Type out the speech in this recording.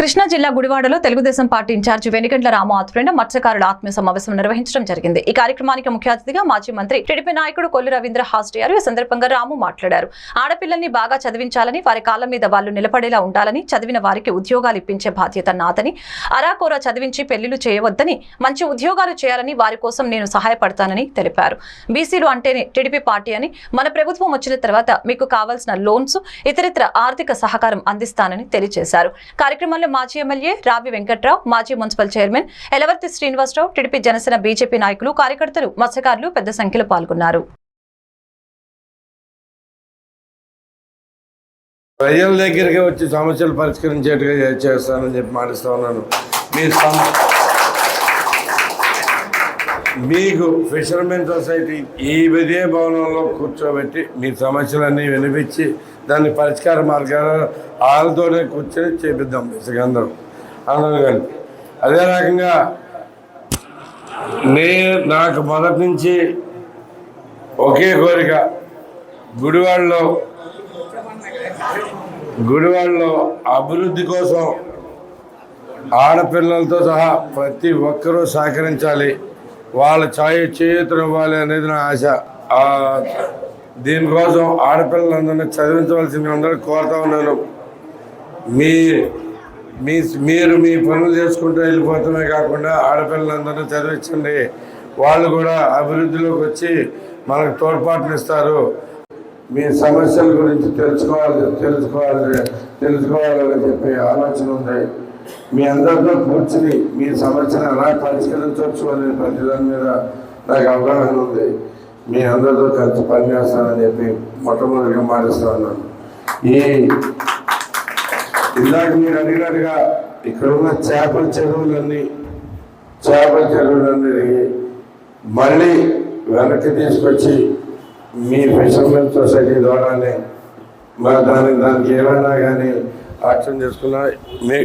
కృష్ణా జిల్లా గుడివాడలో Telugu Desam party incharge Venigandla Ramu ఆధ్వర్యంలో మత్స్యకారుల ఆత్మీయ సమావేశం నిర్వహించడం జరిగింది. ఈ కార్యక్రమానికి ముఖ్య అతిథిగా మాజీ మంత్రి టీడీపీ నాయకుడు కొల్లు రవీంద్ర హాజరయ్యారు. ఈ సందర్భంగా రాము మాట్లాడారు. ఆడపిల్లల్ని బాగా చదివించాలని వారి కాళ్ళ మీద వాళ్ళు నిలబడేలా ఉండాలని చదివిన వారికి ఉద్యోగాలు ఇప్పించే బాధ్యత నాదని అరాకోరా చదివించి పెళ్ళిలు చేయవద్దని మంచి ఉద్యోగాలు చేయాలని వారి కోసం నేను సహాయపడతానని తెలిపారు. బీసీలు అంటేనే టీడీపీ పార్టీ అని మన ప్రభుత్వం వచ్చిన తర్వాత మీకు కావాల్సిన లోన్స్ ఇతరితర ఆర్థిక సహకారం అందిస్తానని తెలియజేశారు. కార్యక్రమంలో మాజీ ఎమ్మెల్యే రావి వెంకట్రావు మాజీ municipal chairman Elavarthi Srinivasarao TDP Janasena BJP నాయకులు కార్యకర్తలు మత్స్యకారులు పెద్ద సంఖ్యలో పాల్గొన్నారు. ప్రజల దగ్గరికి వచ్చి సమస్యలు పరిష్కరించేట్టుగా చేస్తానని చెప్పి మాటిస్తా ఉన్నాను. మీ మీకు ఫిషర్మెన్ సొసైటీ ఈ విదే భవనంలో కూర్చోబెట్టి మీ సమస్యలన్నీ వినిపించి దాన్ని పరిష్కార మార్గాలు వాళ్ళతోనే కూర్చొని చేపిద్దాం ఇసుక అందరం అందరం కలిపి అదే రకంగా నే నాకు మొదటి నుంచి ఒకే కోరిక గుడివాడలో గుడివాడలో అభివృద్ధి కోసం ఆడపిల్లలతో సహా ప్రతి ఒక్కరూ సహకరించాలి. వాళ్ళ ఛాయ చేయూతనివ్వాలి అనేది నా ఆశ. దీనికోసం ఆడపిల్లలందరినీ చదివించవలసింది అందరూ కోరుతా ఉన్నాను. మీ మీ మీరు మీ పనులు చేసుకుంటూ వెళ్ళిపోతామే కాకుండా ఆడపిల్లలందరినీ చదివించండి. వాళ్ళు కూడా అభివృద్ధిలోకి వచ్చి మనకు తోడ్పాటునిస్తారు మీ సమస్యల గురించి తెలుసుకోవాలి తెలుసుకోవాలి తెలుసుకోవాలని చెప్పే ఆలోచన ఉంది. మీ అందరితో కూర్చుని మీ సమస్యను ఎలా పరిష్కరించవచ్చు అనే ప్రతిదాని మీద నాకు అవగాహన ఉంది. మీ అందరితో కలిసి పనిచేస్తానని చెప్పి మొట్టమొదటిగా మాటిస్తా ఉన్నాను. ఈ ఇందాక మీరు అడిగినట్టుగా ఇక్కడ ఉన్న చేపల చెరువులన్నీ చేపల చెరువులన్నీ మళ్ళీ వెనక్కి తీసుకొచ్చి మీ ఫిషర్మెన్ సొసైటీ ద్వారానే మరి దానికి దానికి ఏమైనా కానీ యాక్షన్ చేసుకున్నా మీ